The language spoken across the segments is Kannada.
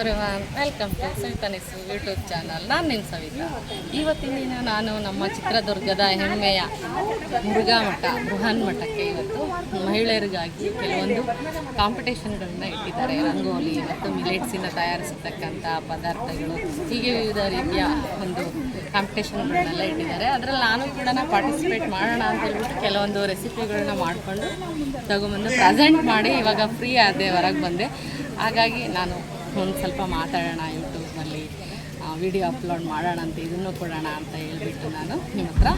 ಎವ್ರಿವನ್ ವೆಲ್ಕಮ್ ಟು ಸವಿತಾನಿಸು ಯೂಟ್ಯೂಬ್ ಚಾನಲ್ ನಾನು ನಿಮ್ಮ ಸವಿತಾ. ಇವತ್ತಿನ ದಿನ ನಾನು ನಮ್ಮ ಚಿತ್ರದುರ್ಗದ ಹೆಮ್ಮೆಯ ಮುರುಘಾ ಮಠ, ಬೃಹನ್ ಮಠಕ್ಕೆ ಇವತ್ತು ಮಹಿಳೆಯರಿಗಾಗಿ ಕೆಲವೊಂದು ಕಾಂಪಿಟೇಷನ್ಗಳನ್ನ ಇಟ್ಟಿದ್ದಾರೆ. ರಂಗೋಲಿ ಮತ್ತು ಮಿಲೆಟ್ಸಿಂದ ತಯಾರಿಸತಕ್ಕಂಥ ಪದಾರ್ಥಗಳು, ಹೀಗೆ ವಿವಿಧ ರೀತಿಯ ಒಂದು ಕಾಂಪಿಟೇಷನ್ಗಳನ್ನೆಲ್ಲ ಇಟ್ಟಿದ್ದಾರೆ. ಅದರಲ್ಲಿ ನಾನು ಕೂಡ ಪಾರ್ಟಿಸಿಪೇಟ್ ಮಾಡೋಣ ಅಂತ ಹೇಳ್ಬಿಟ್ಟು ಕೆಲವೊಂದು ರೆಸಿಪಿಗಳನ್ನ ಮಾಡಿಕೊಂಡು ತಗೊಂಬಂದು ಪ್ರೆಸೆಂಟ್ ಮಾಡಿ ಇವಾಗ ಫ್ರೀ ಆದೆ ಹೊರಗೆ ಬಂದೆ. ಹಾಗಾಗಿ ನಾನು ಒಂದು ಸ್ವಲ್ಪ ಮಾತಾಡೋಣ ಯೂಟ್ಯೂಬ್ನಲ್ಲಿ ವಿಡಿಯೋ ಅಪ್ಲೋಡ್ ಮಾಡೋಣ ಅಂತ, ಇದನ್ನು ಕೊಡೋಣ ಅಂತ ಹೇಳ್ಬಿಟ್ಟು ನಾನು ನಿಮ್ಮ ಹತ್ರ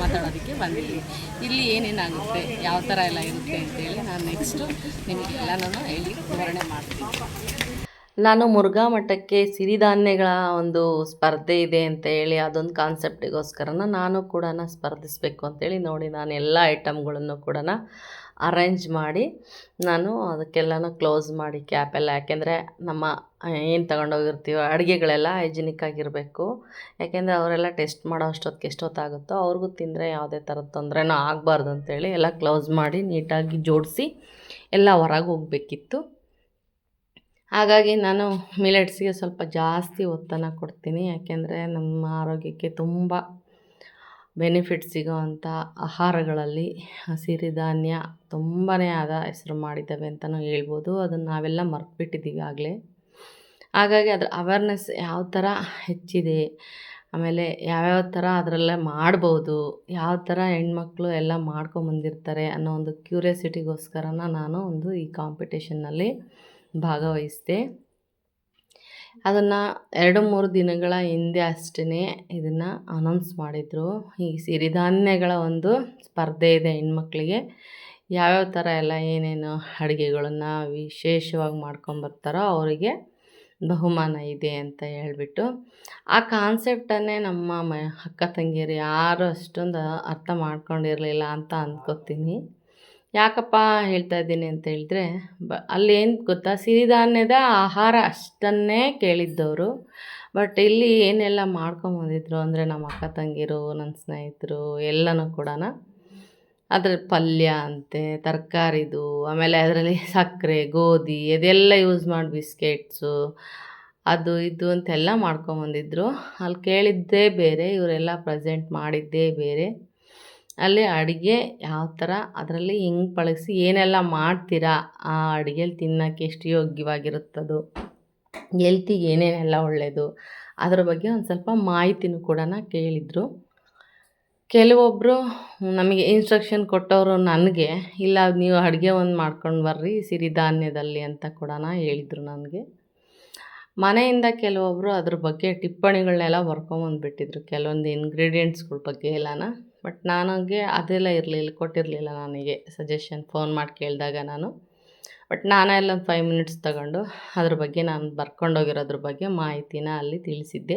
ಮಾತಾಡೋದಕ್ಕೆ ಬಂದಿದ್ದೀನಿ. ಇಲ್ಲಿ ಏನೇನಾಗುತ್ತೆ, ಯಾವ ಥರ ಎಲ್ಲ ಇರುತ್ತೆ ಅಂತೇಳಿ ನಾನು ನೆಕ್ಸ್ಟು ನಿಮಗೆಲ್ಲನೂ ಹೇಳಿ ವಿವರಣೆ ಮಾಡ್ತೀನಿ. ನಾನು ಮುರುಘಾ ಮಠಕ್ಕೆ ಸಿರಿಧಾನ್ಯಗಳ ಒಂದು ಸ್ಪರ್ಧೆ ಇದೆ ಅಂತ ಹೇಳಿ ಅದೊಂದು ಕಾನ್ಸೆಪ್ಟಿಗೋಸ್ಕರನ ನಾನು ಕೂಡ ಸ್ಪರ್ಧಿಸಬೇಕು ಅಂತೇಳಿ ನೋಡಿ ನಾನು ಎಲ್ಲ ಐಟಮ್ಗಳನ್ನು ಕೂಡ ಅರೇಂಜ್ ಮಾಡಿ ನಾನು ಅದಕ್ಕೆಲ್ಲನೂ ಕ್ಲೋಸ್ ಮಾಡಿ ಕ್ಯಾಪೆಲ್ಲ ಯಾಕೆಂದರೆ ನಮ್ಮ ಏನು ತಗೊಂಡೋಗಿರ್ತೀವೋ ಅಡುಗೆಗಳೆಲ್ಲ ಹೈಜಿನಿಕ್ ಆಗಿರಬೇಕು. ಯಾಕೆಂದರೆ ಅವರೆಲ್ಲ ಟೆಸ್ಟ್ ಮಾಡೋ ಅಷ್ಟೊತ್ತಿಗೆ ಎಷ್ಟೊತ್ತಾಗುತ್ತೋ ಅವ್ರಿಗೂ ತಿಂದರೆ ಯಾವುದೇ ಥರದ ತೊಂದರೆನೂ ಆಗಬಾರ್ದು ಅಂತೇಳಿ ಎಲ್ಲ ಕ್ಲೋಸ್ ಮಾಡಿ ನೀಟಾಗಿ ಜೋಡಿಸಿ ಎಲ್ಲ ಹೊರಗೆ ಹೋಗಬೇಕಿತ್ತು. ಹಾಗಾಗಿ ನಾನು ಮಿಲೆಟ್ಸ್ಗೆ ಸ್ವಲ್ಪ ಜಾಸ್ತಿ ಒತ್ತನ್ನು ಕೊಡ್ತೀನಿ. ಯಾಕೆಂದರೆ ನಮ್ಮ ಆರೋಗ್ಯಕ್ಕೆ ತುಂಬ ಬೆನಿಫಿಟ್ ಸಿಗೋವಂಥ ಆಹಾರಗಳಲ್ಲಿ ಸಿರಿಧಾನ್ಯ ತುಂಬಾ ಆದ ಹೆಸರು ಮಾಡಿದ್ದಾವೆ ಅಂತಲೂ ಹೇಳ್ಬೋದು. ಅದನ್ನು ನಾವೆಲ್ಲ ಮರ್ತ್ಬಿಟ್ಟಿದ್ದೀವಿ ಆಗಲೇ. ಹಾಗಾಗಿ ಅದರ ಅವೇರ್ನೆಸ್ ಯಾವ ಥರ ಹೆಚ್ಚಿದೆ, ಆಮೇಲೆ ಯಾವ್ಯಾವ ಥರ ಅದರಲ್ಲೇ ಮಾಡ್ಬೋದು, ಯಾವ ಥರ ಹೆಣ್ಮಕ್ಳು ಎಲ್ಲ ಮಾಡ್ಕೊಂಬಂದಿರ್ತಾರೆ ಅನ್ನೋ ಒಂದು ಕ್ಯೂರಿಯಾಸಿಟಿಗೋಸ್ಕರನ ನಾನು ಒಂದು ಈ ಕಾಂಪಿಟೇಷನ್ನಲ್ಲಿ ಭಾಗವಹಿಸಿದೆ. ಅದನ್ನು ಎರಡು ಮೂರು ದಿನಗಳ ಹಿಂದೆ ಅಷ್ಟೇ ಇದನ್ನು ಅನೌನ್ಸ್ ಮಾಡಿದರು. ಈ ಸಿರಿಧಾನ್ಯಗಳ ಒಂದು ಸ್ಪರ್ಧೆ ಇದೆ ಹೆಣ್ಮಕ್ಳಿಗೆ. ಯಾವ್ಯಾವ ಥರ ಎಲ್ಲ ಏನೇನು ಅಡುಗೆಗಳನ್ನು ವಿಶೇಷವಾಗಿ ಮಾಡ್ಕೊಂಬರ್ತಾರೋ ಅವರಿಗೆ ಬಹುಮಾನ ಇದೆ ಅಂತ ಹೇಳಿಬಿಟ್ಟು ಆ ಕಾನ್ಸೆಪ್ಟನ್ನೇ ನಮ್ಮ ಮ ಅಕ್ಕ ತಂಗಿಯರು ಯಾರು ಅಷ್ಟೊಂದು ಅರ್ಥ ಮಾಡ್ಕೊಂಡಿರಲಿಲ್ಲ ಅಂತ ಅಂದ್ಕೋತೀನಿ ಯಾಕಪ್ಪ ಹೇಳ್ತಾ ಇದ್ದೀನಿ ಅಂತ ಹೇಳಿದ್ರೆ, ಬ, ಅಲ್ಲೇನು ಗೊತ್ತಾ, ಸಿರಿಧಾನ್ಯದ ಆಹಾರ ಅಷ್ಟನ್ನೇ ಕೇಳಿದ್ದವರು. ಬಟ್ ಇಲ್ಲಿ ಏನೆಲ್ಲ ಮಾಡ್ಕೊಂಬಂದಿದ್ರು ಅಂದರೆ ನಮ್ಮ ಅಕ್ಕ ತಂಗಿರು ನನ್ನ ಸ್ನೇಹಿತರು ಎಲ್ಲನೂ ಕೂಡ ಅದ್ರ ಪಲ್ಯ ಅಂತೆ, ತರಕಾರಿದು, ಆಮೇಲೆ ಅದರಲ್ಲಿ ಸಕ್ಕರೆ, ಗೋಧಿ ಅದೆಲ್ಲ ಯೂಸ್ ಮಾಡಿ ಬಿಸ್ಕೆಟ್ಸು, ಅದು ಇದು ಅಂತೆಲ್ಲ ಮಾಡ್ಕೊಂಬಂದಿದ್ರು ಅಲ್ಲಿ ಕೇಳಿದ್ದೇ ಬೇರೆ, ಇವರೆಲ್ಲ ಪ್ರೆಸೆಂಟ್ ಮಾಡಿದ್ದೇ ಬೇರೆ. ಅಲ್ಲಿ ಅಡುಗೆ ಯಾವ ಥರ ಅದರಲ್ಲಿ ಹೆಂಗೆ ಪಳಗಿಸಿ ಏನೆಲ್ಲ ಮಾಡ್ತೀರಾ? ಆ ಅಡುಗೆಲಿ ತಿನ್ನೋಕ್ಕೆ ಎಷ್ಟು ಯೋಗ್ಯವಾಗಿರುತ್ತದು? ಎಲ್ತಿಗೆ ಏನೇನೆಲ್ಲ ಒಳ್ಳೆಯದು ಅದ್ರ ಬಗ್ಗೆ ಒಂದು ಸ್ವಲ್ಪ ಮಾಹಿತಿನೂ ಕೂಡ ಕೇಳಿದರು. ಕೆಲವೊಬ್ಬರು ನಮಗೆ ಇನ್ಸ್ಟ್ರಕ್ಷನ್ ಕೊಟ್ಟವರು ನನಗೆ, ಇಲ್ಲ ನೀವು ಅಡುಗೆ ಒಂದು ಮಾಡ್ಕೊಂಡು ಬರ್ರಿ ಸಿರಿಧಾನ್ಯದಲ್ಲಿ ಅಂತ ಕೂಡ ಹೇಳಿದರು ನನಗೆ. ಮನೆಯಿಂದ ಕೆಲವೊಬ್ಬರು ಅದ್ರ ಬಗ್ಗೆ ಟಿಪ್ಪಣಿಗಳನ್ನೆಲ್ಲ ಬರ್ಕೊಂಬಂದುಬಿಟ್ಟಿದ್ರು ಕೆಲವೊಂದು ಇಂಗ್ರೀಡಿಯೆಂಟ್ಸ್ಗಳ ಬಗ್ಗೆ ಎಲ್ಲನ. ಬಟ್ ನನಗೆ ಅದೆಲ್ಲ ಇರಲಿಲ್ಲ, ಕೊಟ್ಟಿರಲಿಲ್ಲ ನನಗೆ ಸಜೆಷನ್ ಫೋನ್ ಮಾಡಿ ಕೇಳಿದಾಗ ನಾನು. ಬಟ್ ನಾನೇ ಒಂದು ಫೈವ್ ಮಿನಿಟ್ಸ್ ತಗೊಂಡು ಅದ್ರ ಬಗ್ಗೆ ನಾನು ಬರ್ಕೊಂಡೋಗಿರೋದ್ರ ಬಗ್ಗೆ ಮಾಹಿತಿನ ಅಲ್ಲಿ ತಿಳಿಸಿದ್ದೆ.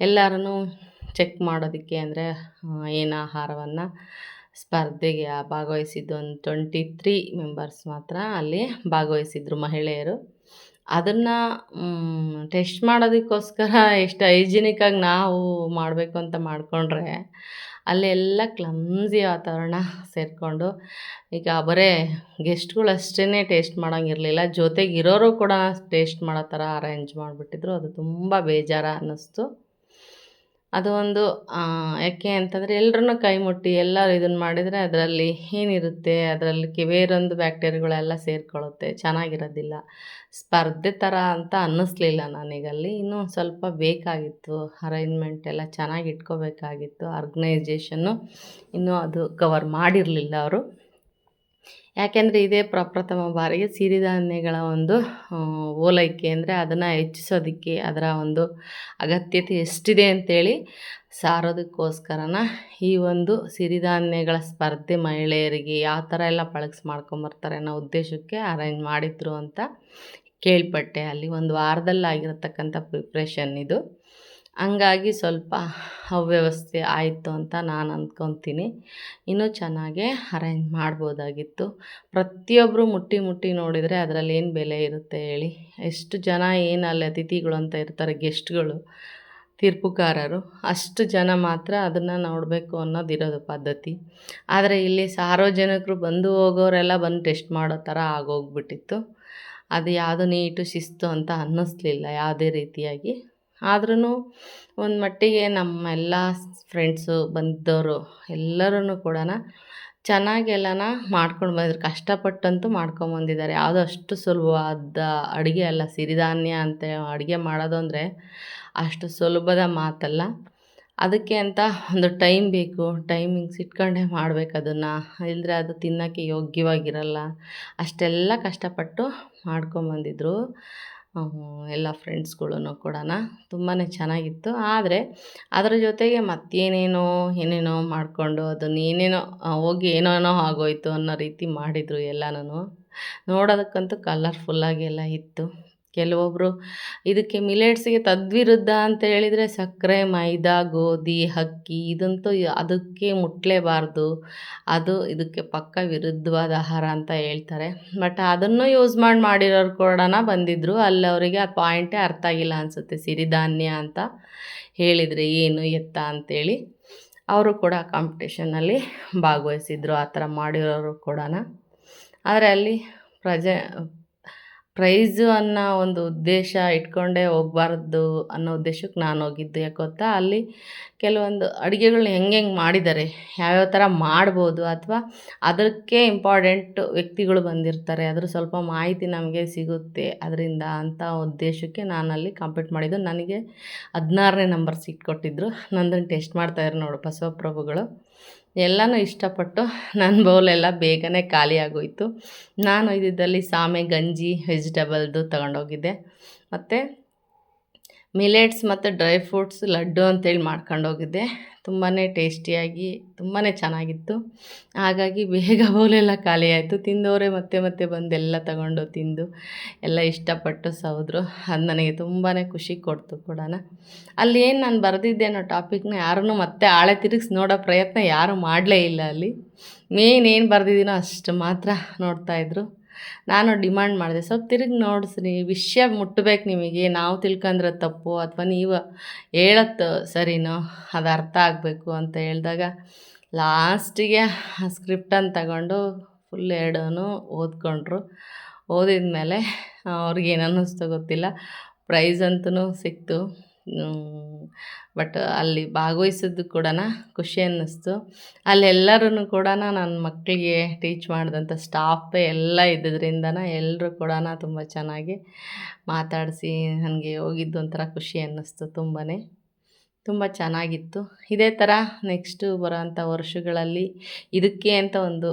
ಎಲ್ಲರೂ ಚೆಕ್ ಮಾಡೋದಕ್ಕೆ ಅಂದರೆ ಏನು ಆಹಾರವನ್ನು ಸ್ಪರ್ಧೆಗೆ ಭಾಗವಹಿಸಿದ್ದು ಒಂದು ಟ್ವೆಂಟಿ ತ್ರೀ ಮೆಂಬರ್ಸ್ ಮಾತ್ರ ಅಲ್ಲಿ ಭಾಗವಹಿಸಿದ್ರು ಮಹಿಳೆಯರು. ಅದನ್ನು ಟೆಸ್ಟ್ ಮಾಡೋದಕ್ಕೋಸ್ಕರ ಎಷ್ಟು ಹೈಜಿನಿಕ್ಕಾಗಿ ನಾವು ಮಾಡಬೇಕು ಅಂತ ಮಾಡಿಕೊಂಡ್ರೆ ಅಲ್ಲೆಲ್ಲ ಕ್ಲಮ್ಸಿ ವಾತಾವರಣ ಸೇರಿಕೊಂಡು, ಈಗ ಬರೇ ಗೆಸ್ಟ್ಗಳು ಅಷ್ಟೇ ಟೇಸ್ಟ್ ಮಾಡೋಂಗಿರಲಿಲ್ಲ. ಜೊತೆಗೆ ಇರೋರು ಕೂಡ ಟೇಸ್ಟ್ ಮಾಡೋ ಥರ ಅರೇಂಜ್ ಮಾಡಿಬಿಟ್ಟಿದ್ರು. ಅದು ತುಂಬ ಬೇಜಾರು ಅನ್ನಿಸ್ತು. ಅದು ಒಂದು ಯಾಕೆ ಅಂತಂದರೆ ಎಲ್ರೂ ಕೈ ಮುಟ್ಟಿ ಎಲ್ಲರೂ ಇದನ್ನು ಮಾಡಿದರೆ ಅದರಲ್ಲಿ ಏನಿರುತ್ತೆ, ಅದರಲ್ಲಿ ಬೇರೊಂದು ಬ್ಯಾಕ್ಟೀರಿಯಾಗಳೆಲ್ಲ ಸೇರಿಕೊಳ್ಳುತ್ತೆ, ಚೆನ್ನಾಗಿರೋದಿಲ್ಲ. ಸ್ಪರ್ಧೆ ಥರ ಅಂತ ಅನ್ನಿಸ್ಲಿಲ್ಲ ನನಗಲ್ಲಿ. ಇನ್ನೂ ಸ್ವಲ್ಪ ಬೇಕಾಗಿತ್ತು, ಅರೇಂಜ್ಮೆಂಟ್ ಎಲ್ಲ ಚೆನ್ನಾಗಿ ಇಟ್ಕೋಬೇಕಾಗಿತ್ತು ಆರ್ಗನೈಜೇಷನ್ನು ಇನ್ನೂ ಅದು ಕವರ್ ಮಾಡಿರಲಿಲ್ಲ ಅವರು. ಯಾಕೆಂದರೆ ಇದೇ ಪ್ರಪ್ರಥಮ ಬಾರಿಗೆ ಸಿರಿಧಾನ್ಯಗಳ ಒಂದು ಓಲೈಕೆ ಅಂದರೆ ಅದನ್ನು ಹೆಚ್ಚಿಸೋದಕ್ಕೆ ಅದರ ಒಂದು ಅಗತ್ಯತೆ ಎಷ್ಟಿದೆ ಅಂತೇಳಿ ಸಾರೋದಕ್ಕೋಸ್ಕರನ ಈ ಒಂದು ಸಿರಿಧಾನ್ಯಗಳ ಸ್ಪರ್ಧೆ ಮಹಿಳೆಯರಿಗೆ ಯಾವ ಥರ ಎಲ್ಲ ಪಳಗಿಸ್ ಮಾಡ್ಕೊಂಬರ್ತಾರೆ ಅನ್ನೋ ಉದ್ದೇಶಕ್ಕೆ ಅರೇಂಜ್ ಮಾಡಿದ್ರು ಅಂತ ಕೇಳ್ಪಟ್ಟೆ. ಅಲ್ಲಿ ಒಂದು ವಾರದಲ್ಲಿ ಆಗಿರತಕ್ಕಂಥ ಪ್ರಿಪ್ರೇಷನ್ ಇದು. ಹಂಗಾಗಿ ಸ್ವಲ್ಪ ಅವ್ಯವಸ್ಥೆ ಆಯಿತು ಅಂತ ನಾನು ಅಂದ್ಕೊತೀನಿ. ಇನ್ನೂ ಚೆನ್ನಾಗೇ ಅರೇಂಜ್ ಮಾಡ್ಬೋದಾಗಿತ್ತು. ಪ್ರತಿಯೊಬ್ಬರು ಮುಟ್ಟಿ ಮುಟ್ಟಿ ನೋಡಿದರೆ ಅದರಲ್ಲಿ ಏನು ಬೆಲೆ ಇರುತ್ತೆ ಹೇಳಿ. ಎಷ್ಟು ಜನ, ಏನು ಅಲ್ಲಿ ಅತಿಥಿಗಳು ಅಂತ ಇರ್ತಾರೆ, ಗೆಸ್ಟ್ಗಳು ತೀರ್ಪುಕಾರರು ಅಷ್ಟು ಜನ ಮಾತ್ರ ಅದನ್ನು ನೋಡಬೇಕು ಅನ್ನೋದಿರೋದು ಪದ್ಧತಿ. ಆದರೆ ಇಲ್ಲಿ ಸಾರ್ವಜನಿಕರು ಬಂದು ಹೋಗೋರೆಲ್ಲ ಬಂದು ಟೆಸ್ಟ್ ಮಾಡೋ ಥರ ಆಗೋಗ್ಬಿಟ್ಟಿತ್ತು. ಅದು ಯಾವುದು ನೀಟು ಶಿಸ್ತು ಅಂತ ಅನ್ನಿಸ್ಲಿಲ್ಲ ಯಾವುದೇ ರೀತಿಯಾಗಿ. ಆದ್ರೂ ಒಂದು ಮಟ್ಟಿಗೆ ನಮ್ಮೆಲ್ಲ ಫ್ರೆಂಡ್ಸು ಬಂದವರು ಎಲ್ಲರೂ ಕೂಡ ಚೆನ್ನಾಗಿ ಎಲ್ಲನ ಮಾಡ್ಕೊಂಡು ಬಂದಿದ್ರು. ಕಷ್ಟಪಟ್ಟಂತೂ ಮಾಡ್ಕೊಂಬಂದಿದ್ದಾರೆ ಯಾವುದೋ ಅಷ್ಟು ಸುಲಭವಾದ ಅಡುಗೆ ಅಲ್ಲ. ಸಿರಿಧಾನ್ಯ ಅಂತ ಅಡುಗೆ ಮಾಡೋದು ಅಂದರೆ ಅಷ್ಟು ಸುಲಭದ ಮಾತಲ್ಲ. ಅದಕ್ಕೆ ಅಂತ ಒಂದು ಟೈಮ್ ಬೇಕು. ಟೈಮಿಂಗ್ಸ್ ಇಟ್ಕೊಂಡೇ ಮಾಡಬೇಕು ಅದನ್ನು. ಇಲ್ಲದ್ರೆ ಅದು ತಿನ್ನೋಕ್ಕೆ ಯೋಗ್ಯವಾಗಿರಲ್ಲ. ಅಷ್ಟೆಲ್ಲ ಕಷ್ಟಪಟ್ಟು ಮಾಡ್ಕೊಂಬಂದಿದ್ರು ಎಲ್ಲ ಫ್ರೆಂಡ್ಸ್ಗಳೂ ಕೂಡ ತುಂಬಾ ಚೆನ್ನಾಗಿತ್ತು. ಆದರೆ ಅದರ ಜೊತೆಗೆ ಮತ್ತೇನೇನೋ, ಏನೇನೋ ಮಾಡಿಕೊಂಡು ಅದನ್ನು ಏನೇನೋ ಹೋಗಿ ಏನೇನೋ ಆಗೋಯ್ತು ಅನ್ನೋ ರೀತಿ ಮಾಡಿದರು ಎಲ್ಲನೂ ನೋಡೋದಕ್ಕಂತೂ ಕಲರ್ಫುಲ್ಲಾಗಿ ಎಲ್ಲ ಇತ್ತು. ಕೆಲವೊಬ್ಬರು ಇದಕ್ಕೆ ಮಿಲೆಟ್ಸ್ಗೆ ತದ್ವಿರುದ್ಧ ಅಂತ ಹೇಳಿದರೆ ಸಕ್ಕರೆ, ಮೈದಾ, ಗೋಧಿ ಹಕ್ಕಿ ಇದಂತೂ ಅದಕ್ಕೆ ಮುಟ್ಟಲೇಬಾರ್ದು ಅದು ಇದಕ್ಕೆ ಪಕ್ಕ ವಿರುದ್ಧವಾದ ಆಹಾರ ಅಂತ ಹೇಳ್ತಾರೆ. ಬಟ್ ಅದನ್ನು ಯೂಸ್ ಮಾಡಿ ಮಾಡಿರೋರು ಕೂಡ ಬಂದಿದ್ದರು ಅಲ್ಲಿ ಅವರಿಗೆ ಆ ಪಾಯಿಂಟೇ ಅರ್ಥ ಆಗಿಲ್ಲ ಅನಿಸುತ್ತೆ. ಸಿರಿಧಾನ್ಯ ಅಂತ ಹೇಳಿದರೆ ಏನು ಎತ್ತ ಅಂತೇಳಿ ಅವರು ಕೂಡ ಕಾಂಪಿಟೇಷನಲ್ಲಿ ಭಾಗವಹಿಸಿದ್ರು. ಆ ಥರ ಮಾಡಿರೋರು ಕೂಡ ಆದರೆ ಅಲ್ಲಿ ಪ್ರಜೆ ಪ್ರೈಝು ಅನ್ನೋ ಒಂದು ಉದ್ದೇಶ ಇಟ್ಕೊಂಡೇ ಹೋಗ್ಬಾರ್ದು ಅನ್ನೋ ಉದ್ದೇಶಕ್ಕೆ ನಾನು ಹೋಗಿದ್ದು. ಯಾಕೆ ಅಲ್ಲಿ ಕೆಲವೊಂದು ಅಡುಗೆಗಳ್ನ ಹೆಂಗೆ ಹೆಂಗೆ ಮಾಡಿದ್ದಾರೆ, ಯಾವ್ಯಾವ ಥರ ಮಾಡ್ಬೋದು ಅಥವಾ ಅದಕ್ಕೆ ಇಂಪಾರ್ಟೆಂಟ್ ವ್ಯಕ್ತಿಗಳು ಬಂದಿರ್ತಾರೆ. ಅದ್ರ ಸ್ವಲ್ಪ ಮಾಹಿತಿ ನಮಗೆ ಸಿಗುತ್ತೆ ಅದರಿಂದ ಅಂತ ಉದ್ದೇಶಕ್ಕೆ ನಾನು ಅಲ್ಲಿ ಕಂಪ್ಲೀಟ್ ಮಾಡಿದ್ದು. ನನಗೆ ಹದಿನಾರನೇ ನಂಬರ್ ಸೀಟ್ ಕೊಟ್ಟಿದ್ದರು ನಂದನ್ನು ಟೆಸ್ಟ್ ಮಾಡ್ತಾಯಿದ್ರು ನೋಡು ಬಸವಪ್ರಭುಗಳು. ಎಲ್ಲನೂ ಇಷ್ಟಪಟ್ಟು ನನ್ನ ಬೌಲೆಲ್ಲ ಬೇಗನೆ ಖಾಲಿ ಆಗೋಯಿತು. ನಾನು ಇದ್ದಿದ್ದಲ್ಲಿ ಸಾಮೆ ಗಂಜಿ ವೆಜಿಟೇಬಲ್ದು ತಗೊಂಡೋಗಿದ್ದೆ. ಮತ್ತು ಮಿಲೆಟ್ಸ್ ಮತ್ತು ಡ್ರೈ ಫ್ರೂಟ್ಸ್ ಲಡ್ಡು ಅಂತೇಳಿ ಮಾಡ್ಕೊಂಡೋಗಿದ್ದೆ. ತುಂಬಾ ಟೇಸ್ಟಿಯಾಗಿ ತುಂಬಾ ಚೆನ್ನಾಗಿತ್ತು. ಹಾಗಾಗಿ ಬೇಗ ಬೌಲೆಲ್ಲ ಖಾಲಿ ಆಯಿತು. ತಿಂದವರೇ ಮತ್ತೆ ಮತ್ತೆ ಬಂದು ಎಲ್ಲ ತಗೊಂಡು ತಿಂದು ಎಲ್ಲ ಇಷ್ಟಪಟ್ಟು ಸವಿದ್ರು ಅದು ನನಗೆ ತುಂಬಾ ಖುಷಿ ಕೊಡ್ತು ಕೂಡ. ಅಲ್ಲಿ ಏನು ನಾನು ಬರೆದಿದ್ದೇನೋ ಟಾಪಿಕ್ನ ಯಾರೂ ಮತ್ತೆ ಆಳೆ ತಿರುಗಿಸಿ ನೋಡೋ ಪ್ರಯತ್ನ ಯಾರೂ ಮಾಡಲೇ ಇಲ್ಲ ಅಲ್ಲಿ. ಮೇನ್ ಏನು ಬರೆದಿದ್ದೀನೋ ಅಷ್ಟು ಮಾತ್ರ ನೋಡ್ತಾಯಿದ್ರು ನಾನು ಡಿಮಾಂಡ್ ಮಾಡಿದೆ ಸ್ವಲ್ಪ ತಿರುಗಿ ನೋಡಿಸ್ರಿ, ವಿಷಯ ಮುಟ್ಟಬೇಕು ನಿಮಗೆ. ನಾವು ತಿಳ್ಕೊಂಡ್ರೆ ತಪ್ಪು ಅಥವಾ ನೀವು ಹೇಳತ್ತು ಸರಿನೋ, ಅದು ಅರ್ಥ ಆಗಬೇಕು, ಅಂತ ಹೇಳಿದಾಗ ಲಾಸ್ಟಿಗೆ ಆ ಸ್ಕ್ರಿಪ್ಟನ್ನು ತಗೊಂಡು ಫುಲ್ ಎರಡೂ ಓದ್ಕೊಂಡ್ರು. ಓದಿದ ಮೇಲೆ ಅವ್ರಿಗೆ ಏನನ್ನಿಸ್ತು ಗೊತ್ತಿಲ್ಲ. ಪ್ರೈಸ್ ಅಂತೂ ಸಿಕ್ತು. ಬಟ್ ಅಲ್ಲಿ ಭಾಗವಹಿಸಿದ್ದು ಕೂಡ ಖುಷಿ ಅನ್ನಿಸ್ತು. ಅಲ್ಲೆಲ್ಲರೂ ಕೂಡ ನನ್ನ ಮಕ್ಕಳಿಗೆ ಟೀಚ್ ಮಾಡಿದಂಥ ಸ್ಟಾಫ್ ಎಲ್ಲ ಇದ್ದಿದ್ದರಿಂದ ಎಲ್ಲರೂ ಕೂಡ ತುಂಬ ಚೆನ್ನಾಗಿ ಮಾತಾಡಿಸಿ ನನಗೆ ಹೋಗಿದ್ದು ಒಂಥರ ಖುಷಿ ಅನ್ನಿಸ್ತು ತುಂಬಾ ತುಂಬ ಚೆನ್ನಾಗಿತ್ತು. ಇದೇ ಥರ ನೆಕ್ಸ್ಟು ಬರೋವಂಥ ವರ್ಷಗಳಲ್ಲಿ ಇದಕ್ಕೆ ಅಂತ ಒಂದು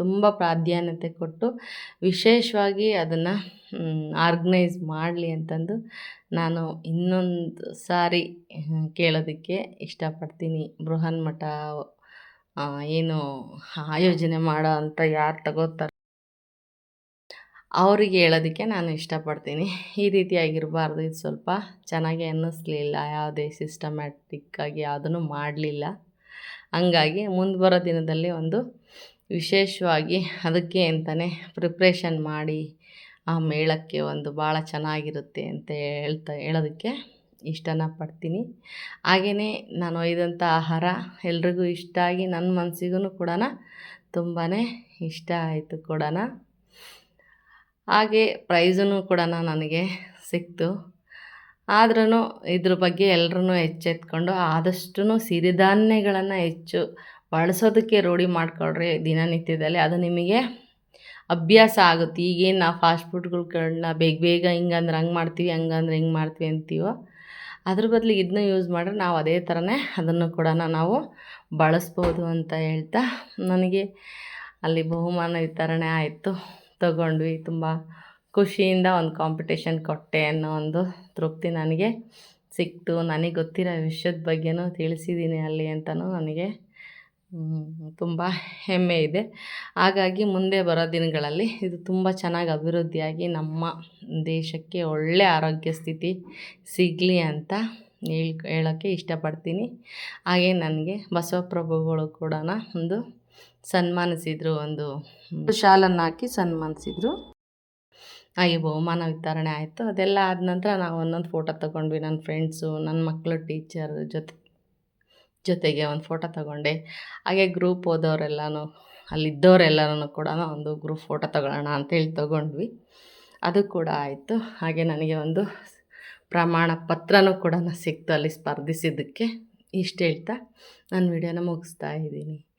ತುಂಬ ಪ್ರಾಧಾನ್ಯತೆ ಕೊಟ್ಟು ವಿಶೇಷವಾಗಿ ಅದನ್ನು ಆರ್ಗನೈಸ್ ಮಾಡಲಿ ಅಂತಂದು ನಾನು ಇನ್ನೊಂದು ಸಾರಿ ಕೇಳೋದಕ್ಕೆ ಇಷ್ಟಪಡ್ತೀನಿ. ಬೃಹನ್ಮಠ ಏನು ಆಯೋಜನೆ ಮಾಡೋ ಅಂತ ಯಾರು ತಗೋತಾರೆ ಅವರಿಗೆ ಹೇಳೋದಕ್ಕೆ ನಾನು ಇಷ್ಟಪಡ್ತೀನಿ. ಈ ರೀತಿಯಾಗಿರಬಾರ್ದು ಇದು ಸ್ವಲ್ಪ ಚೆನ್ನಾಗಿ ಅನ್ನಿಸ್ಲಿಲ್ಲ. ಯಾವುದೇ ಸಿಸ್ಟಮ್ಯಾಟಿಕ್ಕಾಗಿ ಯಾವುದನ್ನು ಮಾಡಲಿಲ್ಲ. ಹಂಗಾಗಿ ಮುಂದೆ ಬರೋ ದಿನದಲ್ಲಿ ಒಂದು ವಿಶೇಷವಾಗಿ ಅದಕ್ಕೆ ಅಂತಲೇ ಪ್ರಿಪ್ರೇಷನ್ ಮಾಡಿ ಆ ಮೇಳಕ್ಕೆ ಒಂದು ಭಾಳ ಚೆನ್ನಾಗಿರುತ್ತೆ ಅಂತ ಹೇಳ್ತಾ ಹೇಳೋದಕ್ಕೆ ಇಷ್ಟನ ಪಡ್ತೀನಿ. ಹಾಗೆಯೇ ನಾನು ಒಯ್ದಂಥ ಆಹಾರ ಎಲ್ರಿಗೂ ಇಷ್ಟ ಆಗಿ ನನ್ನ ಮನಸ್ಸಿಗೂ ಕೂಡ ತುಂಬಾ ಇಷ್ಟ ಆಯಿತು ಕೂಡ ಹಾಗೆ ಪ್ರೈಸೂ ಕೂಡ ನನಗೆ ಸಿಕ್ತು. ಆದ್ರೂ ಇದ್ರ ಬಗ್ಗೆ ಎಲ್ಲರೂ ಎಚ್ಚೆತ್ಕೊಂಡು ಆದಷ್ಟು ಸಿರಿಧಾನ್ಯಗಳನ್ನು ಹೆಚ್ಚು ಬಳಸೋದಕ್ಕೆ ರೂಢಿ ಮಾಡ್ಕೊಳ್ರಿ ದಿನನಿತ್ಯದಲ್ಲಿ. ಅದು ನಿಮಗೆ ಅಭ್ಯಾಸ ಆಗುತ್ತೆ. ಈಗೇನು ನಾವು ಫಾಸ್ಟ್ ಫುಡ್ಗಳ್ಗಳನ್ನ ಬೇಗ ಬೇಗ ಹಿಂಗಂದ್ರೆ ಹಂಗೆ ಮಾಡ್ತೀವಿ, ಹಂಗಂದ್ರೆ ಹಿಂಗೆ ಮಾಡ್ತೀವಿ ಅಂತೀವೋ, ಅದ್ರ ಬದಲು ಇದನ್ನ ಯೂಸ್ ಮಾಡಿದ್ರೆ ನಾವು ಅದೇ ಥರನೇ ಅದನ್ನು ಕೂಡ ನಾವು ಬಳಸ್ಬೋದು ಅಂತ ಹೇಳ್ತಾ ನನಗೆ ಅಲ್ಲಿ ಬಹುಮಾನ ವಿತರಣೆ ಆಯಿತು. ತಗೊಂಡ್ವಿ. ತುಂಬ ಖುಷಿಯಿಂದ ಒಂದು ಕಾಂಪಿಟೇಷನ್ ಕೊಟ್ಟೆ ಅನ್ನೋ ಒಂದು ತೃಪ್ತಿ ನನಗೆ ಸಿಕ್ತು. ನನಗೆ ಗೊತ್ತಿರೋ ವಿಷಯದ ಬಗ್ಗೆನೂ ತಿಳಿಸಿದ್ದೀನಿ ಅಲ್ಲಿ ಅಂತಲೂ ನನಗೆ ತುಂಬ ಹೆಮ್ಮೆ ಇದೆ. ಹಾಗಾಗಿ ಮುಂದೆ ಬರೋ ದಿನಗಳಲ್ಲಿ ಇದು ತುಂಬ ಚೆನ್ನಾಗಿ ಅಭಿವೃದ್ಧಿಯಾಗಿ ನಮ್ಮ ದೇಶಕ್ಕೆ ಒಳ್ಳೆಯ ಆರೋಗ್ಯ ಸ್ಥಿತಿ ಸಿಗಲಿ ಅಂತ ಹೇಳ್, ಹೇಳೋಕ್ಕೆ ಇಷ್ಟಪಡ್ತೀನಿ. ಹಾಗೆ ನನಗೆ ಬಸವಪ್ರಭುಗಳು ಕೂಡ ಒಂದು ಸನ್ಮಾನಿಸಿದರು, ಒಂದು ಶಾಲನ್ನು ಹಾಕಿ ಸನ್ಮಾನಿಸಿದ್ರು. ಹಾಗೆ ಬಹುಮಾನ ವಿತರಣೆ ಆಯಿತು. ಅದೆಲ್ಲ ಆದ ನಂತರ ನಾವು ಒಂದೊಂದು ಫೋಟೋ ತಗೊಂಡ್ವಿ, ನನ್ನ ಫ್ರೆಂಡ್ಸು ನನ್ನ ಮಕ್ಕಳು ಟೀಚರ್ ಜೊತೆ. ಜೊತೆಗೆ ಒಂದು ಫೋಟೋ ತಗೊಂಡೆ. ಹಾಗೆ ಗ್ರೂಪ್ ಹೋದವರೆಲ್ಲನೂ ಅಲ್ಲಿದ್ದವರೆಲ್ಲರೂ ಕೂಡ ಒಂದು ಗ್ರೂಪ್ ಫೋಟೋ ತಗೊಳ್ಳೋಣ ಅಂತೇಳಿ ತೊಗೊಂಡ್ವಿ. ಅದು ಕೂಡ ಆಯಿತು. ಹಾಗೆ ನನಗೆ ಒಂದು ಪ್ರಮಾಣ ಪತ್ರನೂ ಕೂಡ ಸಿಕ್ತು ಅಲ್ಲಿ ಸ್ಪರ್ಧಿಸಿದ್ದಕ್ಕೆ. ಇಷ್ಟು ಹೇಳ್ತಾ, ನಾನು ವಿಡಿಯೋನ ಮುಗಿಸ್ತಾ ಇದ್ದೀನಿ.